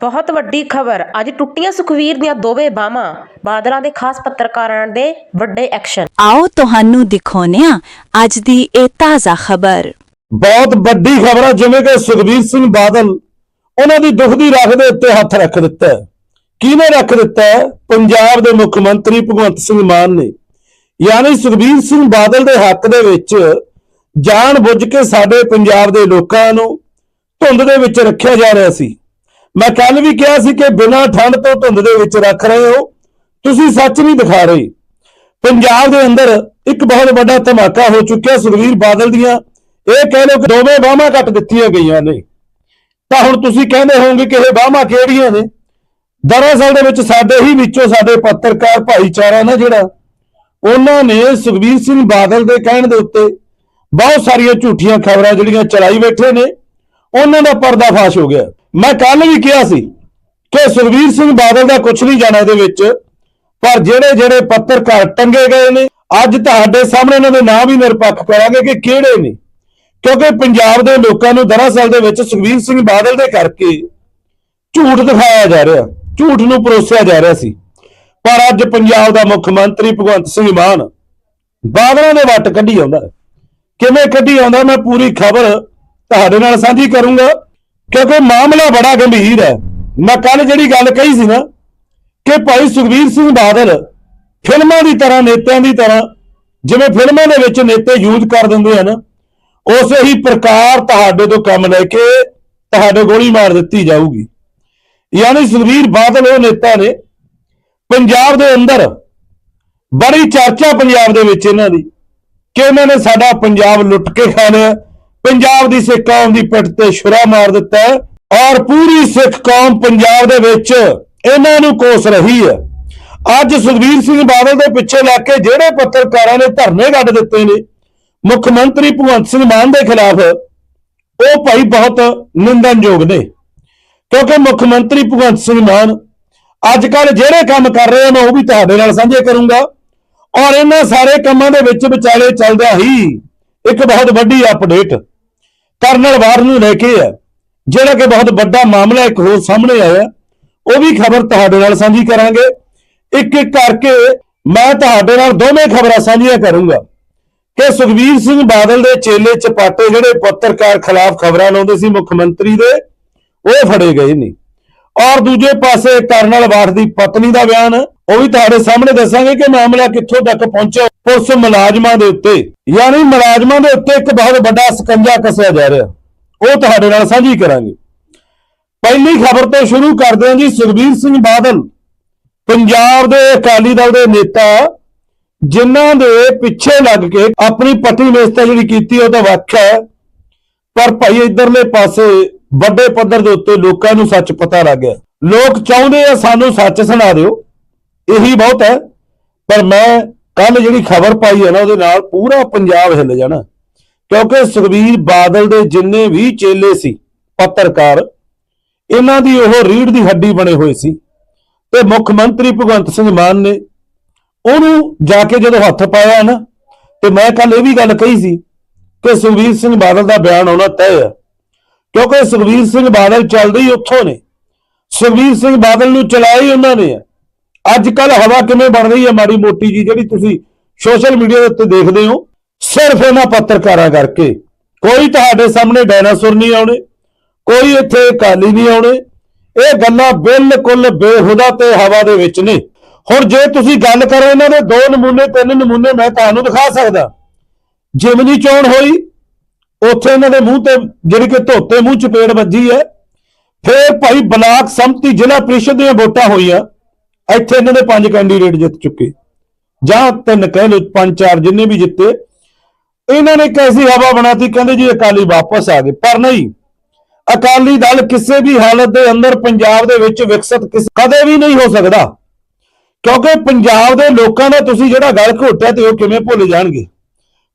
ਬਹੁਤ ਵੱਡੀ ਖਬਰ ਅੱਜ ਟੁੱਟੀਆਂ ਸੁਖਵੀਰ ਦੀਆਂ ਦੋਵੇਂ ਬਾਹਾਂ ਬਾਦਲਾਂ ਦੇ ਖਾਸ ਪੱਤਰਕਾਰਾਂ ਦੇ ਵੱਡੇ ਐਕਸ਼ਨ ਆਓ ਤੁਹਾਨੂੰ ਦਿਖਾਉਂਦੇ ਹਾਂ ਅੱਜ ਦੀ ਇਹ ਤਾਜ਼ਾ ਖਬਰ। ਬਹੁਤ ਵੱਡੀ ਖਬਰ ਹੈ ਜਿਵੇਂ ਕਿ ਸੁਖਬੀਰ ਸਿੰਘ ਬਾਦਲ ਉਹਨਾਂ ਦੀ ਦੁੱਖ ਦੀ ਰੱਖ ਦੇ ਉੱਤੇ ਹੱਥ ਰੱਖ ਦਿੱਤਾ ਹੈ। ਕਿਹਨੇ ਰੱਖ ਦਿੱਤਾ ਹੈ? ਪੰਜਾਬ ਦੇ ਮੁੱਖ ਮੰਤਰੀ ਭਗਵੰਤ ਸਿੰਘ ਮਾਨ ਨੇ। ਯਾਨੀ ਸੁਖਬੀਰ ਸਿੰਘ ਬਾਦਲ ਦੇ ਹੱਕ ਦੇ ਵਿੱਚ ਜਾਣ ਬੁੱਝ ਕੇ ਸਾਡੇ ਪੰਜਾਬ ਦੇ ਲੋਕਾਂ ਨੂੰ ਧੁੰਦ ਦੇ ਵਿੱਚ ਰੱਖਿਆ ਜਾ ਰਿਹਾ ਸੀ। ਮੈਂ ਕੱਲ ਵੀ ਕਿਹਾ ਸੀ ਕਿ ਬਿਨਾਂ ਠੰਡ ਤੋਂ ਧੁੰਦ ਦੇ ਵਿੱਚ ਰੱਖ ਰਹੇ ਹੋ। ਤੁਸੀਂ ਸੱਚ ਨਹੀਂ ਦਿਖਾ ਰਹੇ। ਪੰਜਾਬ ਦੇ ਅੰਦਰ ਇੱਕ ਬਹੁਤ ਵੱਡਾ ਧਮਾਕਾ ਹੋ ਚੁੱਕਿਆ ਸੁਖਵੀਰ ਬਾਦਲ ਦੀਆਂ। ਇਹ ਕਹਿ ਲਓ ਕਿ ਦੋਵੇਂ ਬਾਹਾਂ ਕੱਟ ਦਿੱਤੀਆਂ ਗਈਆਂ ਨੇ। ਤਾਂ ਹੁਣ ਤੁਸੀਂ ਕਹਿੰਦੇ ਹੋਵੋਗੇ ਕਿ ਇਹ ਬਾਹਾਂ ਕਿਹੜੀਆਂ ਨੇ? ਦਰਅਸਲ ਦੇ ਵਿੱਚ ਸਾਡੇ ਹੀ ਵਿੱਚੋਂ ਸਾਡੇ ਪੱਤਰਕਾਰ ਭਾਈਚਾਰਾ ਨਾ ਜਿਹੜਾ, ਉਹਨਾਂ ਨੇ ਸੁਖਵੀਰ ਸਿੰਘ ਬਾਦਲ ਦੇ ਕਹਿਣ ਦੇ ਉੱਤੇ ਬਹੁਤ ਸਾਰੀਆਂ ਝੂਠੀਆਂ ਖਬਰਾਂ ਜਿਹੜੀਆਂ ਚਲਾਈ ਬੈਠੇ ਨੇ, ਉਹਨਾਂ ਦਾ ਪਰਦਾਫਾਸ਼ ਹੋ ਗਿਆ। ਮੈਂ ਕੱਲ ਵੀ ਕਿਹਾ ਸੀ ਕਿ ਸੁਖਵੀਰ ਸਿੰਘ ਬਾਦਲ ਦਾ ਕੁਝ ਨਹੀਂ ਜਾਣਾ ਇਹਦੇ ਵਿੱਚ, ਪਰ ਜਿਹੜੇ ਜਿਹੜੇ ਪੱਤਰਕਾਰ ਟੰਗੇ ਗਏ ਨੇ, ਅੱਜ ਤੁਹਾਡੇ ਸਾਹਮਣੇ ਉਹਨਾਂ ਦੇ ਨਾਂ ਵੀ ਨਿਰਪੱਖ ਕਰਾਂਗੇ ਕਿ ਕਿਹੜੇ ਨੇ। ਕਿਉਂਕਿ ਪੰਜਾਬ ਦੇ ਲੋਕਾਂ ਨੂੰ ਦਰਅਸਲ ਦੇ ਵਿੱਚ ਸੁਖਵੀਰ ਸਿੰਘ ਬਾਦਲ ਦੇ ਕਰਕੇ ਝੂਠ ਦਿਖਾਇਆ ਜਾ ਰਿਹਾ, ਝੂਠ ਨੂੰ ਪਰੋਸਿਆ ਜਾ ਰਿਹਾ ਸੀ। ਪਰ ਅੱਜ ਪੰਜਾਬ ਦਾ ਮੁੱਖ ਮੰਤਰੀ ਭਗਵੰਤ ਸਿੰਘ ਮਾਨ ਬਾਦਲਾਂ ਦੇ ਵੱਟ ਕੱਢੀ ਆਉਂਦਾ। ਕਿਵੇਂ ਕੱਢੀ ਆਉਂਦਾ ਮੈਂ ਪੂਰੀ ਖਬਰ ਤੁਹਾਡੇ ਨਾਲ ਸਾਂਝੀ ਕਰੂੰਗਾ। ਕਿਉਂਕਿ ਮਾਮਲਾ ਬੜਾ ਗੰਭੀਰ ਹੈ। ਮੈਂ ਕੱਲ ਜਿਹੜੀ ਗੱਲ ਕਹੀ ਸੀ ਨਾ, ਕਿ ਭਾਈ ਸੁਖਵੀਰ ਸਿੰਘ ਬਾਦਲ ਫਿਲਮਾਂ ਦੀ ਤਰ੍ਹਾਂ, ਨੇਤਿਆਂ ਦੀ ਤਰ੍ਹਾਂ, ਜਿਵੇਂ ਫਿਲਮਾਂ ਦੇ ਵਿੱਚ ਨੇਤੇ ਯੂਜ਼ ਕਰ ਦਿੰਦੇ ਹਨ, ਉਸੇ ਹੀ ਪ੍ਰਕਾਰ ਤੁਹਾਡੇ ਤੋਂ ਕੰਮ ਲੈ ਕੇ ਤੁਹਾਡੇ ਗੋਲੀ ਮਾਰ ਦਿੱਤੀ ਜਾਊਗੀ। ਯਾਨੀ ਸੁਖਵੀਰ ਬਾਦਲ ਉਹ ਨੇਤਾ ਨੇ, ਪੰਜਾਬ ਦੇ ਅੰਦਰ ਬੜੀ ਚਰਚਾ ਪੰਜਾਬ ਦੇ ਵਿੱਚ ਇਹਨਾਂ ਦੀ, ਕਿ ਇਹਨਾਂ ਨੇ ਸਾਡਾ ਪੰਜਾਬ ਲੁੱਟ ਕੇ ਖਾ ਲਿਆ। ਪੰਜਾਬ ਦੀ ਸਿੱਖ ਕੌਮ ਦੀ ਪਿੱਠ ਤੇ ਛੁਰਾ ਮਾਰ ਦਿੱਤਾ ਹੈ ਔਰ ਪੂਰੀ ਸਿੱਖ ਕੌਮ ਪੰਜਾਬ ਦੇ ਵਿੱਚ ਇਹਨਾਂ ਨੂੰ ਕੋਸ ਰਹੀ ਹੈ। ਅੱਜ ਸੁਖਬੀਰ ਸਿੰਘ ਬਾਦਲ ਦੇ ਪਿੱਛੇ ਲੱਗ ਕੇ ਜਿਹੜੇ ਪੱਤਰਕਾਰਾਂ ਨੇ ਧਰਨੇ ਕੱਢ ਦਿੱਤੇ ਨੇ, ਮੁੱਖ ਮੰਤਰੀ ਭਗਵੰਤ ਸਿੰਘ ਮਾਨ ਦੇ ਖਿਲਾਫ, ਉਹ ਭਾਈ ਬਹੁਤ ਨਿੰਦਨਯੋਗ ਨੇ। ਕਿਉਂਕਿ ਮੁੱਖ ਮੰਤਰੀ ਭਗਵੰਤ ਸਿੰਘ ਮਾਨ ਅੱਜ ਕੱਲ ਜਿਹੜੇ ਕੰਮ ਕਰ ਰਹੇ ਨੇ ਉਹ ਵੀ ਤੁਹਾਡੇ ਨਾਲ ਸਾਂਝੇ ਕਰੂੰਗਾ। ਔਰ ਇਹਨਾਂ ਸਾਰੇ ਕੰਮਾਂ ਦੇ ਵਿੱਚ ਵਿਚਾਲੇ ਚੱਲਦਾ ਹੀ ਇੱਕ ਬਹੁਤ ਵੱਡੀ ਅਪਡੇਟ ਕਰਨਲ ਵਾਰ ਨੂੰ ਲੈ ਕੇ ਆ ਜਿਹੜਾ ਕਿ ਬਹੁਤ ਵੱਡਾ ਮਾਮਲਾ ਇੱਕ ਹੋਰ ਸਾਹਮਣੇ ਆਇਆ। ਉਹ ਵੀ ਖਬਰ ਤੁਹਾਡੇ ਨਾਲ ਸਾਂਝੀ ਕਰਾਂਗੇ। ਇੱਕ ਇੱਕ ਕਰਕੇ ਮੈਂ ਤੁਹਾਡੇ ਨਾਲ ਦੋਵੇਂ ਖਬਰਾਂ ਸਾਂਝੀਆਂ ਕਰੂੰਗਾ ਕਿ ਸੁਖਵੀਰ ਸਿੰਘ ਬਾਦਲ ਦੇ ਚੇਲੇ ਚਪਾਟੇ ਜਿਹੜੇ ਪੱਤਰਕਾਰ ਖਿਲਾਫ ਖਬਰਾਂ ਲਾਉਂਦੇ ਸੀ ਮੁੱਖ ਮੰਤਰੀ ਦੇ, ਉਹ ਫੜੇ ਗਏ ਨੇ। ਔਰ ਦੂਜੇ ਪਾਸੇ ਕਰਨਲ ਵਾਠ ਦੀ ਪਤਨੀ ਦਾ ਬਿਆਨ, ਉਹ ਵੀ ਤੁਹਾਡੇ ਸਾਹਮਣੇ ਦੱਸਾਂਗੇ ਕਿ ਮਾਮਲਾ ਕਿੱਥੋਂ ਤੱਕ ਪਹੁੰਚਿਆ। ਪੁਲਿਸ ਮੁਲਾਜ਼ਮਾਂ ਦੇ ਉੱਤੇ, ਯਾਨੀ ਮੁਲਾਜ਼ਮਾਂ ਦੇ ਉੱਤੇ ਇੱਕ ਬਹੁਤ ਵੱਡਾ ਸਕੰਜਾ ਕੱਸਿਆ ਜਾ ਰਿਹਾ। ਉਹ ਤੁਹਾਡੇ ਨਾਲ ਸਾਂਝੀ ਕਰਾਂਗੇ। ਪਹਿਲੀ ਖਬਰ ਤੋਂ ਸ਼ੁਰੂ ਕਰਦੇ ਹਾਂ ਜੀ, ਸੁਖਬੀਰ ਸਿੰਘ ਬਾਦਲ, ਪੰਜਾਬ ਦੇ ਅਕਾਲੀ ਦਲ ਦੇ ਨੇਤਾ, ਜਿਨ੍ਹਾਂ ਦੇ ਪਿੱਛੇ ਲੱਗ ਕੇ ਆਪਣੀ ਪੱਟੀ ਵੇਸਤਾ ਜਿਹੜੀ ਕੀਤੀ, ਉਹ ਤਾਂ ਵੱਖ ਹੈ। ਪਰ ਭਾਈ ਇਧਰਲੇ ਪਾਸੇ ਵੱਡੇ ਪੱਧਰ ਦੇ ਉੱਤੇ ਲੋਕਾਂ ਨੂੰ ਸੱਚ ਪਤਾ ਲੱਗ ਗਿਆ। ਲੋਕ ਚਾਹੁੰਦੇ ਆ ਸਾਨੂੰ ਸੱਚ ਸੁਣਾ ਦਿਓ। ਇਹੀ ਬਹੁਤ ਹੈ। ਪਰ ਮੈਂ ਕੱਲ ਜਿਹੜੀ ਖਬਰ ਪਾਈ ਹੈ ਨਾ, ਉਹਦੇ ਨਾਲ ਪੂਰਾ ਪੰਜਾਬ ਹਿੱਲ ਜਾਣਾ। ਕਿਉਂਕਿ ਸੁਖਬੀਰ ਬਾਦਲ ਦੇ ਜਿੰਨੇ ਵੀ ਚੇਲੇ ਸੀ, ਪੱਤਰਕਾਰ, ਇਹਨਾਂ ਦੀ ਉਹ ਰੀੜ ਦੀ ਹੱਡੀ ਬਣੇ ਹੋਏ ਸੀ ਤੇ ਮੁੱਖ ਮੰਤਰੀ ਭਗਵੰਤ ਸਿੰਘ ਮਾਨ ਨੇ ਉਹਨੂੰ ਜਾ ਕੇ ਜਦੋਂ ਹੱਥ ਪਾਇਆ ਨਾ, ਤੇ ਮੈਂ ਕੱਲ ਇਹ ਵੀ ਗੱਲ ਕਹੀ ਸੀ ਕਿ ਸੁਖਬੀਰ ਸਿੰਘ ਬਾਦਲ ਦਾ ਬਿਆਨ ਆਉਣਾ ਤੈਅ ਹੈ ਕਿਉਂਕਿ ਸੁਖਬੀਰ ਸਿੰਘ ਬਾਦਲ ਚੱਲਦੇ ਹੀ ਉੱਥੋਂ ਨੇ, ਸੁਖਬੀਰ ਸਿੰਘ ਬਾਦਲ ਨੂੰ ਚਲਾਇਆ ਹੀ ਉਹਨਾਂ ਨੇ ਅੱਜ ਕੱਲ ਹਵਾ ਕਿਵੇਂ ਬਣ ਰਹੀ ਹੈ ਮਾੜੀ ਮੋਟੀ ਜੀ, ਜਿਹੜੀ ਤੁਸੀਂ ਸੋਸ਼ਲ ਮੀਡੀਆ ਦੇ ਉੱਤੇ ਦੇਖਦੇ ਹੋ, ਸਿਰਫ ਇਹਨਾਂ ਪੱਤਰਕਾਰਾਂ ਕਰਕੇ। ਕੋਈ ਤੁਹਾਡੇ ਸਾਹਮਣੇ ਡਾਇਨਾਸੌਰ ਨਹੀਂ ਆਉਣੇ, ਕੋਈ ਇੱਥੇ ਕਾਲੀ ਨਹੀਂ ਆਉਣੇ। ਇਹ ਗੱਲਾਂ ਬਿਲਕੁਲ ਬੇਹੁਦਾ ਤੇ ਹਵਾ ਦੇ ਵਿੱਚ ਨੇ। ਹੁਣ ਜੇ ਤੁਸੀਂ ਗੱਲ ਕਰੋ ਇਹਨਾਂ ਦੇ ਦੋ ਨਮੂਨੇ, ਤਿੰਨ ਨਮੂਨੇ, ਮੈਂ ਤੁਹਾਨੂੰ ਦਿਖਾ ਸਕਦਾ। ਜਿਮਨੀ ਚੋਣ ਹੋਈ, ਉੱਥੇ ਇਹਨਾਂ ਦੇ ਮੂੰਹ ਤੇ ਜਿਹੜੀ ਕਿ ਧੋਤੇ ਮੂੰਹ ਚਪੇੜ ਵੱਜੀ ਹੈ। ਫਿਰ ਭਾਈ ਬਲਾਕ ਸੰਮਤੀ ਜ਼ਿਲ੍ਹਾ ਪ੍ਰੀਸ਼ਦ ਦੀਆਂ ਵੋਟਾਂ ਹੋਈਆਂ। ਇੱਥੇ ਇਹਨਾਂ ਦੇ ਪੰਜ ਕੈਂਡੀਡੇਟ ਜਿੱਤ ਚੁੱਕੇ। ਜਾਂ ਤਿੰਨ ਕਹਿ ਲਓ, ਪੰਜ, ਚਾਰ ਜਿੰਨੇ ਵੀ ਜਿੱਤੇ। ਇਹਨਾਂ ਨੇ ਕੈਸੀ ਹਵਾ ਬਣਾਤੀ, ਕਹਿੰਦੇ ਜੀ ਅਕਾਲੀ ਵਾਪਸ ਆ ਗਏ। ਪਰ ਨਹੀਂ, ਅਕਾਲੀ ਦਲ ਕਿਸੇ ਵੀ ਹਾਲਤ ਦੇ ਅੰਦਰ ਪੰਜਾਬ ਦੇ ਵਿੱਚ ਵਿਕਸਿਤ ਕਦੇ ਵੀ ਨਹੀਂ ਹੋ ਸਕਦਾ। ਕਿਉਂਕਿ ਪੰਜਾਬ ਦੇ ਲੋਕਾਂ ਦਾ ਤੁਸੀਂ ਜਿਹੜਾ ਗਲ ਘੋਟਿਆ ਤੇ ਉਹ ਕਿਵੇਂ ਭੁੱਲ ਜਾਣਗੇ?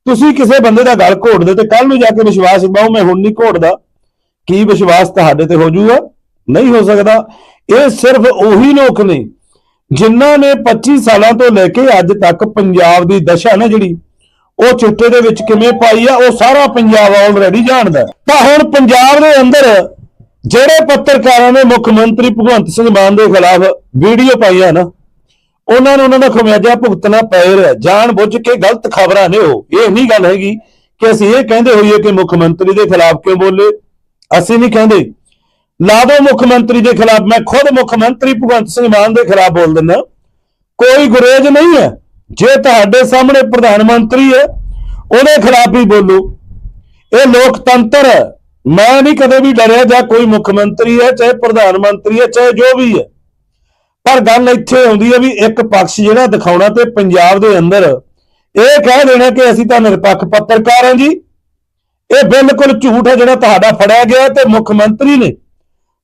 ਤੁਸੀਂ ਕਿਸੇ ਬੰਦੇ ਦਾ ਗਲ ਘੋਟਦੇ ਤੇ ਕੱਲ ਨੂੰ ਜਾ ਕੇ ਵਿਸ਼ਵਾਸ ਪਾਓ ਮੈਂ ਹੁਣ ਨਹੀਂ ਘੋਟਦਾ। ਕੀ ਵਿਸ਼ਵਾਸ ਤੁਹਾਡੇ ਤੇ ਹੋ ਜਾਊਗਾ? ਨਹੀਂ ਹੋ ਸਕਦਾ। ਇਹ ਸਿਰਫ ਉਹੀ ਲੋਕ ਨੇ ਜਿਨ੍ਹਾਂ ਨੇ 25 ਸਾਲਾਂ ਤੋਂ ਲੈ ਕੇ ਅੱਜ ਤੱਕ ਪੰਜਾਬ ਦੀ ਦਸ਼ਾ ਨਾ ਜਿਹੜੀ, ਉਹ ਚਿੱਟੇ ਦੇ ਵਿੱਚ ਕਿਵੇਂ ਪਾਈ ਆ, ਉਹ ਸਾਰਾ ਪੰਜਾਬ ਆਲਰੇਡੀ ਜਾਣਦਾ ਤਾਂ ਹੁਣ ਪੰਜਾਬ ਦੇ ਅੰਦਰ ਜਿਹੜੇ ਪੱਤਰਕਾਰਾਂ ਨੇ ਮੁੱਖ ਮੰਤਰੀ ਭਗਵੰਤ ਸਿੰਘ ਮਾਨ ਦੇ ਖਿਲਾਫ ਵੀਡੀਓ ਪਾਈਆਂ ਨਾ, ਉਹਨਾਂ ਨੂੰ ਉਹਨਾਂ ਦਾ ਖਮਿਆਜਾ ਭੁਗਤਣਾ ਪੈ ਰਿਹਾ ਜਾਣ ਬੁੱਝ ਕੇ ਗਲਤ ਖਬਰਾਂ ਨੇ ਉਹ। ਇਹ ਨਹੀਂ ਗੱਲ ਹੈਗੀ ਕਿ ਅਸੀਂ ਇਹ ਕਹਿੰਦੇ ਹੋਈਏ ਕਿ ਮੁੱਖ ਮੰਤਰੀ ਦੇ ਖਿਲਾਫ ਕਿਉਂ ਬੋਲੇ। ਅਸੀਂ ਨਹੀਂ ਕਹਿੰਦੇ ਲਾ ਦੋ ਮੁੱਖ ਮੰਤਰੀ ਦੇ ਖਿਲਾਫ, ਮੈਂ ਖੁਦ ਮੁੱਖ ਮੰਤਰੀ ਭਗਵੰਤ ਸਿੰਘ ਮਾਨ ਦੇ ਖਿਲਾਫ ਬੋਲ ਦਿੰਦਾ। ਕੋਈ ਗੁਰੇਜ ਨਹੀਂ ਹੈ। ਜੇ ਤੁਹਾਡੇ ਸਾਹਮਣੇ ਪ੍ਰਧਾਨ ਮੰਤਰੀ ਹੈ, ਉਹਦੇ ਖਿਲਾਫ ਹੀ ਬੋਲੋ। ਇਹ ਲੋਕਤੰਤਰ ਹੈ। ਮੈਂ ਨਹੀਂ ਕਦੇ ਵੀ ਡਰਿਆ ਜਾਂ ਕੋਈ ਮੁੱਖ ਮੰਤਰੀ ਹੈ, ਚਾਹੇ ਪ੍ਰਧਾਨ ਮੰਤਰੀ ਹੈ, ਚਾਹੇ ਜੋ ਵੀ ਹੈ। ਪਰ ਗੱਲ ਇੱਥੇ ਆਉਂਦੀ ਹੈ ਵੀ ਇੱਕ ਪਕਸ਼ ਜਿਹੜਾ ਦਿਖਾਉਣਾ ਤੇ ਪੰਜਾਬ ਦੇ ਅੰਦਰ, ਇਹ ਕਹਿ ਦੇਣਾ ਕਿ ਅਸੀਂ ਤਾਂ ਨਿਰਪੱਖ ਪੱਤਰਕਾਰ ਹਾਂ ਜੀ। ਇਹ ਬਿਲਕੁਲ ਝੂਠ ਹੈ ਜਿਹੜਾ ਤੁਹਾਡਾ ਫੜਿਆ ਗਿਆ ਤੇ ਮੁੱਖ ਮੰਤਰੀ ਨੇ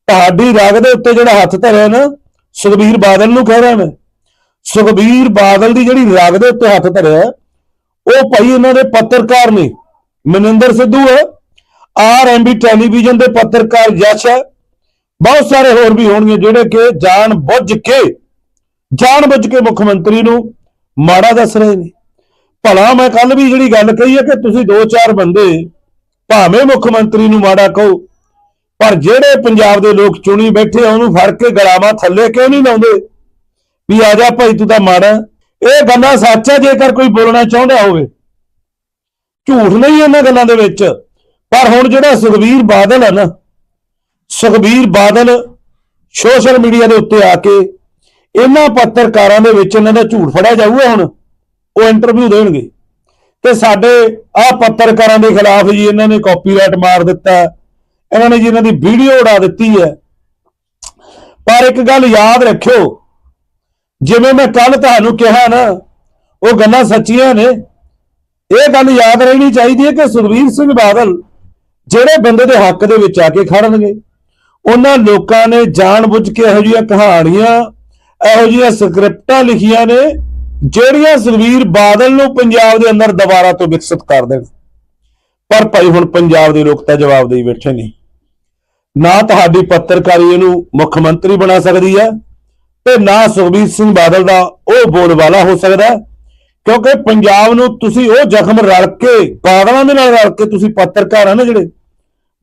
ਤੁਹਾਡੀ ਰਗ ਦੇ ਉੱਤੇ ਜਿਹੜਾ ਹੱਥ ਧਰਿਆ ਨਾ, ਸੁਖਬੀਰ ਬਾਦਲ ਨੂੰ ਕਹਿ ਰਿਹਾ ਮੈਂ ਸੁਖਬੀਰ ਬਾਦਲ ਦੀ ਜਿਹੜੀ ਰਗ ਦੇ ਉੱਤੇ ਹੱਥ ਧਰਿਆ, ਉਹ ਭਾਈ ਇਹਨਾਂ ਦੇ ਪੱਤਰਕਾਰ ਨੇ। ਮਨਿੰਦਰ ਸਿੱਧੂ ਹੈ ਆਰਐਮਬੀ ਟੈਲੀਵਿਜ਼ਨ ਦੇ ਪੱਤਰਕਾਰ ਯਸ਼ ਹੈ। ਬਹੁਤ ਸਾਰੇ ਹੋਰ ਵੀ ਹੋਣਗੇ ਜਿਹੜੇ ਕਿ ਜਾਣ ਬੁੱਝ ਕੇ, ਜਾਣ ਬੁੱਝ ਕੇ ਮੁੱਖ ਮੰਤਰੀ ਨੂੰ ਮਾੜਾ ਦੱਸ ਰਹੇ ਨੇ। ਭਲਾ ਮੈਂ ਕੱਲ ਵੀ ਜਿਹੜੀ ਗੱਲ ਕਹੀ ਹੈ ਕਿ ਤੁਸੀਂ ਦੋ ਚਾਰ ਬੰਦੇ ਭਾਵੇਂ ਮੁੱਖ ਮੰਤਰੀ ਨੂੰ ਮਾੜਾ ਕਹੋ ਪਰ ਜਿਹੜੇ ਪੰਜਾਬ ਦੇ ਲੋਕ ਚੁਣੀ ਬੈਠੇ ਆ, ਉਹਨੂੰ ਫੜ ਕੇ ਗਲਾਵਾਂ ਥੱਲੇ ਕਿਉਂ ਨਹੀਂ ਲਾਉਂਦੇ? ਵੀ ਆ ਜਾ ਭਾਈ, ਤੂੰ ਤਾਂ ਮਾੜਾ ਹੈ। ਇਹ ਗੱਲਾਂ ਸੱਚ ਹੈ ਜੇਕਰ ਕੋਈ ਬੋਲਣਾ ਚਾਹੁੰਦਾ ਹੋਵੇ। ਝੂਠ ਨਹੀਂ ਇਹਨਾਂ ਗੱਲਾਂ ਦੇ ਵਿੱਚ। ਪਰ ਹੁਣ ਜਿਹੜਾ ਸੁਖਬੀਰ ਬਾਦਲ ਹੈ ਨਾ, ਸੁਖਬੀਰ ਬਾਦਲ ਸੋਸ਼ਲ ਮੀਡੀਆ ਦੇ ਉੱਤੇ ਆ ਕੇ ਇਹਨਾਂ ਪੱਤਰਕਾਰਾਂ ਦੇ ਵਿੱਚ ਇਹਨਾਂ ਦਾ ਝੂਠ ਫੜਿਆ ਜਾਊਗਾ ਹੁਣ। ਉਹ ਇੰਟਰਵਿਊ ਦੇਣਗੇ। ਤੇ ਸਾਡੇ ਆਹ ਪੱਤਰਕਾਰਾਂ ਦੇ ਖਿਲਾਫ ਜੀ ਇਹਨਾਂ ਨੇ ਕਾਪੀਰਾਈਟ ਮਾਰ ਦਿੱਤਾ। ਇਹਨਾਂ ਨੇ ਜੀ ਇਹਨਾਂ ਦੀ ਵੀਡੀਓ ਉਡਾ ਦਿੱਤੀ ਹੈ। ਪਰ ਇੱਕ ਗੱਲ ਯਾਦ ਰੱਖਿਓ, ਜਿਵੇਂ ਮੈਂ ਕੱਲ ਤੁਹਾਨੂੰ ਕਿਹਾ ਨਾ, ਉਹ ਗੱਲਾਂ ਸੱਚੀਆਂ ਨੇ। ਇਹ ਗੱਲ ਯਾਦ ਰਹਿਣੀ ਚਾਹੀਦੀ ਹੈ ਕਿ ਸੁਖਬੀਰ ਸਿੰਘ ਬਾਦਲ ਜਿਹੜੇ ਬੰਦੇ ਦੇ ਹੱਕ ਦੇ ਵਿੱਚ ਆ ਕੇ ਖੜਨਗੇ, ਉਹਨਾਂ ਲੋਕਾਂ ਨੇ ਜਾਣਬੁੱਝ ਕੇ ਇਹੋ ਜਿਹੀਆਂ ਕਹਾਣੀਆਂ, ਇਹੋ ਜਿਹੀਆਂ ਸਕ੍ਰਿਪਟਾਂ ਲਿਖੀਆਂ ਨੇ, ਜਿਹੜੀਆਂ ਸੁਖਬੀਰ ਬਾਦਲ ਨੂੰ ਪੰਜਾਬ ਦੇ ਅੰਦਰ ਦੁਬਾਰਾ ਤੋਂ ਵਿਕਸਿਤ ਕਰ ਦੇਣ। ਪਰ ਭਾਈ ਹੁਣ ਪੰਜਾਬ ਦੇ ਲੋਕ ਤਾਂ ਜਵਾਬ ਦੇਈ ਬੈਠੇ ਨੇ। ਨਾ ਤੁਹਾਡੀ ਪੱਤਰਕਾਰੀ ਇਹਨੂੰ ਮੁੱਖ ਮੰਤਰੀ ਬਣਾ ਸਕਦੀ ਹੈ ਤੇ ਨਾ ਸੁਖਬੀਰ ਸਿੰਘ ਬਾਦਲ ਦਾ ਉਹ ਬੋਲਬਾਲਾ ਹੋ ਸਕਦਾ ਕਿਉਂਕਿ ਪੰਜਾਬ ਨੂੰ ਤੁਸੀਂ ਉਹ ਜ਼ਖਮ ਰਲ ਕੇ, ਬਾਦਲਾਂ ਦੇ ਨਾਲ ਰਲ ਕੇ ਤੁਸੀਂ ਪੱਤਰਕਾਰ ਆ ਨਾ ਜਿਹੜੇ,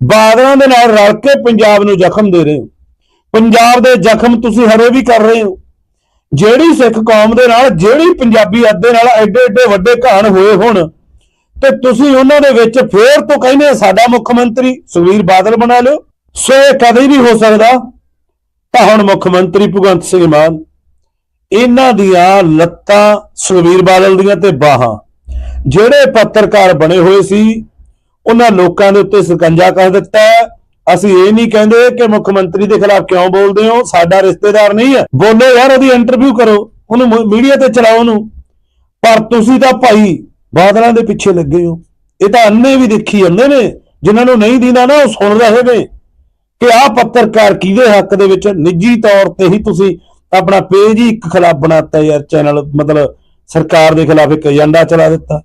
ਬਾਦਲਾਂ ਦੇ ਨਾਲ ਰਲ ਕੇ ਪੰਜਾਬ ਨੂੰ ਜ਼ਖਮ ਦੇ ਰਹੇ ਹੋ। ਪੰਜਾਬ ਦੇ ਜ਼ਖਮ ਤੁਸੀਂ ਹਰੇ ਵੀ ਕਰ ਰਹੇ ਹੋ। ਜਿਹੜੀ ਸਿੱਖ ਕੌਮ ਦੇ ਨਾਲ, ਜਿਹੜੀ ਪੰਜਾਬੀ ਅੱਦੇ ਨਾਲ ਐਡੇ ਐਡੇ ਵੱਡੇ ਘਾਣ ਹੋਏ ਹੁਣ, ਤੇ ਤੁਸੀਂ ਉਹਨਾਂ ਦੇ ਵਿੱਚ ਫੇਰ ਤੋਂ ਕਹਿੰਦੇ ਸਾਡਾ ਮੁੱਖ ਮੰਤਰੀ ਸੁਖਬੀਰ ਬਾਦਲ ਬਣਾ ਲਿਓ। ਸੋ ਇਹ ਕਦੇ ਨਹੀਂ ਹੋ ਸਕਦਾ। ਤਾਂ ਹੁਣ ਮੁੱਖ ਮੰਤਰੀ ਭਗਵੰਤ ਸਿੰਘ ਮਾਨ, ਇਹਨਾਂ ਦੀਆਂ ਲੱਤਾਂ ਸੁਖਬੀਰ ਬਾਦਲ ਦੀਆਂ ਤੇ ਬਾਹਾਂ, ਜਿਹੜੇ ਪੱਤਰਕਾਰ ਬਣੇ ਹੋਏ ਸੀ, ਉਹਨਾਂ ਲੋਕਾਂ ਦੇ ਉੱਤੇ ਸਕੰਜਾ ਕਰ ਦਿੱਤਾ ਅਸੀਂ ਇਹ ਨਹੀਂ ਕਹਿੰਦੇ ਕਿ ਮੁੱਖ ਮੰਤਰੀ ਦੇ ਖਿਲਾਫ ਕਿਉਂ ਬੋਲਦੇ ਹੋ, ਸਾਡਾ ਰਿਸ਼ਤੇਦਾਰ ਨਹੀਂ ਹੈ। ਬੋਲੋ ਯਾਰ, ਉਹਦੀ ਇੰਟਰਵਿਊ ਕਰੋ, ਉਹਨੂੰ ਮੀਡੀਆ ਤੇ ਚਲਾਓ ਉਹਨੂੰ। ਪਰ ਤੁਸੀਂ ਤਾਂ ਭਾਈ ਬਾਦਲਾਂ ਦੇ ਪਿੱਛੇ ਲੱਗੇ ਹੋ। ਇਹ ਤਾਂ ਅੰਨੇ ਵੀ ਦੇਖੀ ਜਾਂਦੇ ਨੇ, ਜਿਨ੍ਹਾਂ ਨੂੰ ਨਹੀਂ ਦਿੰਦਾ ਨਾ, ਉਹ ਸੁਣ ਰਹੇ ਨੇ। ਕਿ ਆਹ ਪੱਤਰਕਾਰ ਕਿਹਦੇ ਹੱਕ ਦੇ ਵਿੱਚ? ਨਿੱਜੀ ਤੌਰ ਤੇ ਹੀ ਤੁਸੀਂ ਆਪਣਾ ਪੇਜ ਹੀ ਇੱਕ ਖਿਲਾਫ ਬਣਾਤਾ ਯਾਰ ਚੈਨਲ ਮਤਲਬ ਸਰਕਾਰ ਦੇ ਖਿਲਾਫ ਇੱਕ ਏਜੰਡਾ ਚਲਾ ਦਿੱਤਾ।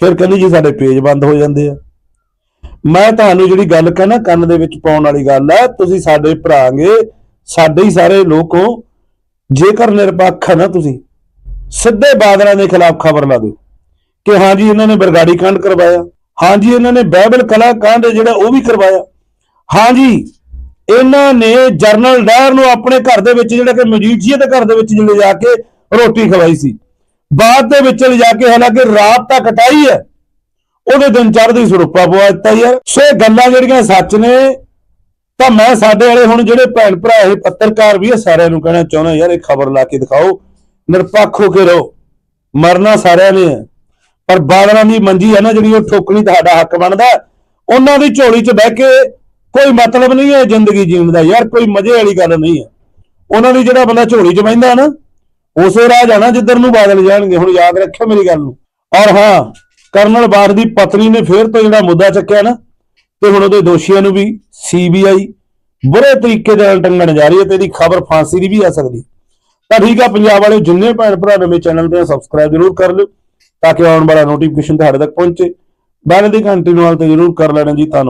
ਫਿਰ ਕਹਿੰਦੀ ਜੀ ਸਾਡੇ ਪੇਜ ਬੰਦ ਹੋ ਜਾਂਦੇ ਆ। ਮੈਂ ਤੁਹਾਨੂੰ ਜਿਹੜੀ ਗੱਲ ਕਹਿਣਾ ਕੰਨ ਦੇ ਵਿੱਚ ਪਾਉਣ ਵਾਲੀ ਗੱਲ ਹੈ ਤੁਸੀਂ ਸਾਡੇ ਭਰਾਂਗੇ ਸਾਡੇ ਹੀ ਸਾਰੇ ਲੋਕ ਹੋ। ਜੇਕਰ ਨਿਰਪੱਖ ਹੈ ਨਾ ਤੁਸੀਂ, ਸਿੱਧੇ ਬਾਦਲਾਂ ਦੇ ਖਿਲਾਫ ਖਬਰ ਲਾ ਦਿਓ ਕਿ ਹਾਂਜੀ ਇਹਨਾਂ ਨੇ ਬਰਗਾੜੀ ਕਾਂਡ ਕਰਵਾਇਆ ਹਾਂਜੀ ਇਹਨਾਂ ਨੇ ਬਾਈਬਲ ਕਲਾ ਕਾਂਡ ਜਿਹੜਾ ਉਹ ਵੀ ਕਰਵਾਇਆ ਹਾਂਜੀ ਇਹਨਾਂ ਨੇ ਜਰਨਲ ਡਾਇਰ ਨੂੰ ਆਪਣੇ ਘਰ ਦੇ ਵਿੱਚ ਜਿਹੜਾ ਕਿ ਮਜੀਠੀਏ ਦੇ ਘਰ ਦੇ ਵਿੱਚ ਜਿਹੜੇ ਜਾ ਕੇ ਰੋਟੀ ਖਵਾਈ ਸੀ। ਬਾਅਦ ਦੇ ਵਿੱਚ ਲਿਜਾ ਕੇ ਹਾਲਾਂਕਿ ਰਾਤ ਤੱਕ ਕਟਾਈ ਹੈ, ਉਹਦੇ ਦਿਨ ਚੜ੍ਹਦੀ ਸਰੂਪਾ ਪਵਾ ਦਿੱਤਾ ਯਾਰ ਸੋ ਗੱਲਾਂ ਜਿਹੜੀਆਂ ਸੱਚ ਨੇ, ਤਾਂ ਮੈਂ ਸਾਡੇ ਵਾਲੇ ਹੁਣ ਜਿਹੜੇ ਭੈਣ ਭਰਾ ਇਹ ਪੱਤਰਕਾਰ ਵੀ ਆ, ਸਾਰਿਆਂ ਨੂੰ ਕਹਿਣਾ ਚਾਹੁੰਦਾ ਯਾਰ ਇਹ ਖਬਰ ਲਾ ਕੇ ਦਿਖਾਓ, ਨਿਰਪੱਖ ਹੋ ਕੇ ਰਹੋ, ਮਰਨਾ ਸਾਰਿਆਂ ਨੇ ਹੈ। ਪਰ ਬਾਦਲਾਂ ਦੀ ਮੰਜੀ ਹੈ ਨਾ ਜਿਹੜੀ, ਉਹ ਠੋਕਣੀ ਤੁਹਾਡਾ ਹੱਕ ਬਣਦਾ ਉਹਨਾਂ ਦੀ ਝੋਲੀ 'ਚ ਬਹਿ ਕੇ ਕੋਈ ਮਤਲਬ ਨਹੀਂ ਹੈ ਜ਼ਿੰਦਗੀ ਜੀਣ ਦਾ, ਯਾਰ ਕੋਈ ਮਜ਼ੇ ਵਾਲੀ ਗੱਲ ਨਹੀਂ ਹੈ। ਉਹਨਾਂ ਦੀ ਜਿਹੜਾ ਬੰਦਾ ਝੋਲੀ 'ਚ ਬਹਿੰਦਾ ਨਾ, ਉਸੇ ਰਾਹ ਜਾਣਾ ਜਿੱਧਰ ਨੂੰ ਬਾਦਲ ਜਾਣਗੇ। ਹੁਣ ਯਾਦ ਰੱਖਿਓ ਮੇਰੀ ਗੱਲ ਨੂੰ। ਔਰ ਹਾਂ, ਕਰਨਲ ਬਾਰ ਦੀ ਪਤਨੀ ਨੇ ਫੇਰ ਤੋਂ ਜਿਹੜਾ ਮੁੱਦਾ ਚੱਕਿਆ ਨਾ, ਤੇ ਹੁਣ ਉਹਦੇ ਦੋਸ਼ੀਆਂ ਨੂੰ ਵੀ ਸੀਬੀਆਈ ਬੁਰੇ ਤਰੀਕੇ ਦੇ ਨਾਲ ਟੰਗਣ ਜਾ ਰਹੀ ਹੈ ਤੇ ਇਹਦੀ ਖਬਰ ਫਾਂਸੀ ਦੀ ਵੀ ਆ ਸਕਦੀ। ਤਾਂ ਠੀਕ ਆ, ਪੰਜਾਬ ਵਾਲੇ ਜਿੰਨੇ ਭੈਣ ਭਰਾ ਨੇ ਮੇਰੇ ਚੈਨਲ ਤੇ ਸਬਸਕ੍ਰਾਈਬ ਜ਼ਰੂਰ ਕਰ ਲਿਓ, ਤਾਂ ਕਿ ਆਉਣ ਵਾਲਾ ਨੋਟੀਫਿਕੇਸ਼ਨ ਤੁਹਾਡੇ ਤੱਕ ਪਹੁੰਚੇ। ਬੈਲ ਦੀ ਘੰਟੀ ਨਾਲ ਤੇ ਜ਼ਰੂਰ ਕਰ ਲੈਣਾ ਜੀ, ਧੰਨਵਾਦ।